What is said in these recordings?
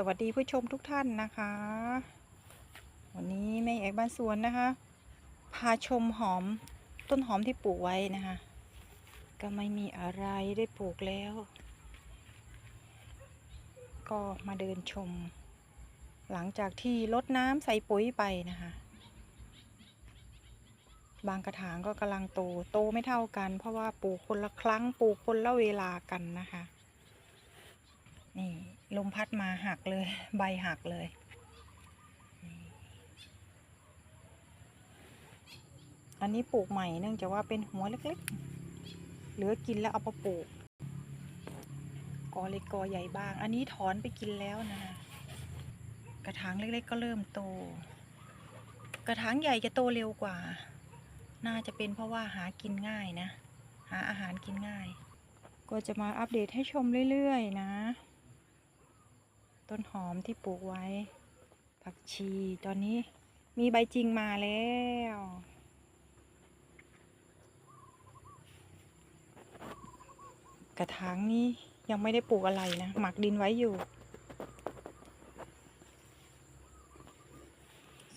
สวัสดีผู้ชมทุกท่านนะคะ วันนี้แม่เอกบ้านสวนนะคะ พาชมหอมต้นหอมที่ปลูกไว้นะคะ ก็ไม่มีอะไรได้ปลูกแล้ว ก็มาเดินชม หลังจากที่ลดน้ำใส่ปุ๋ยไปนะคะ บางกระถางก็กำลังโตโตไม่เท่ากัน เพราะว่าปลูกคนละครั้งปลูกคนละเวลากันนะคะ ลมพัดมาหักเลย ใบหักเลยอันนี้ปลูกใหม่เนื่องจากว่าเป็นหัวเล็กๆ เหลือกินแล้วเอาไปปลูก กอเล็กกอใหญ่บ้าง อันนี้ถอนไปกินแล้วนะ กระถางเล็กๆ ก็เริ่มโต กระถางใหญ่จะโตเร็วกว่า น่าจะเป็นเพราะว่าหากินง่ายนะ หาอาหารกินง่าย ก็จะมาอัปเดตให้ชมเรื่อยๆ นะ ต้นหอมที่ปลูกไว้ ผักชี ตอนนี้มีใบจริงมาแล้ว กระถางนี้ยังไม่ได้ปลูกอะไรนะ หมักดินไว้อยู่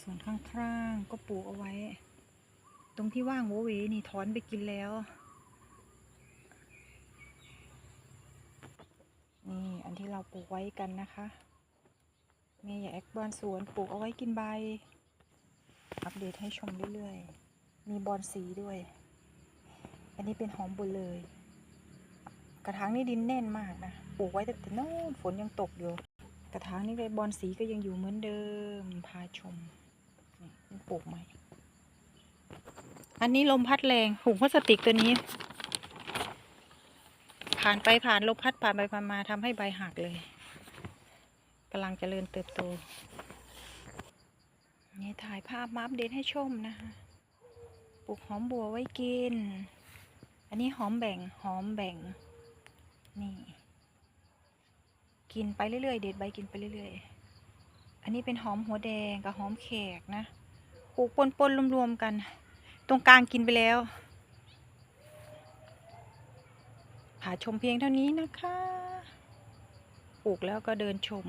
ส่วนข้างๆก็ปลูกเอาไว้ ตรงที่ว่างโวเวนี่ถอนไปกินแล้ว นี่อันที่ เราปลูกไว้กันนะคะเมย์อยากแอคบ้านสวนปลูกเอาไว้กินใบ อัปเดตให้ชมเรื่อยๆ มีบอนสีด้วย อันนี้เป็นหอมบุญเลย กระถางนี่ดินแน่นมากนะ ปลูกไว้แต่โน้นฝนยังตกอยู่ กระถางนี่เลยบอนสีก็ยังอยู่เหมือนเดิม พาชมนี่ปลูกใหม่ อันนี้ลมพัดแรงถุงพลาสติกตัวนี้ ผ่านไปผ่านลมพัดผ่านไปผ่านมาทำให้ใบหักเลยกำลังเจริญเติบโต นี่ถ่ายภาพมาอัปเดตให้ชมนะคะปลูกหอมบัวไว้กิน อันนี้หอมแบ่งหอมแบ่ง นี่ กินไปเรื่อยๆ เด็ดใบกินไปเรื่อยๆ อันนี้เป็นหอมหัวแดงกับหอมแขกนะ ปลูกปนๆรวมๆกัน ตรงกลางกินไปแล้ว ผาชมเพียงเท่านี้นะคะ ปลูกแล้วก็เดินชม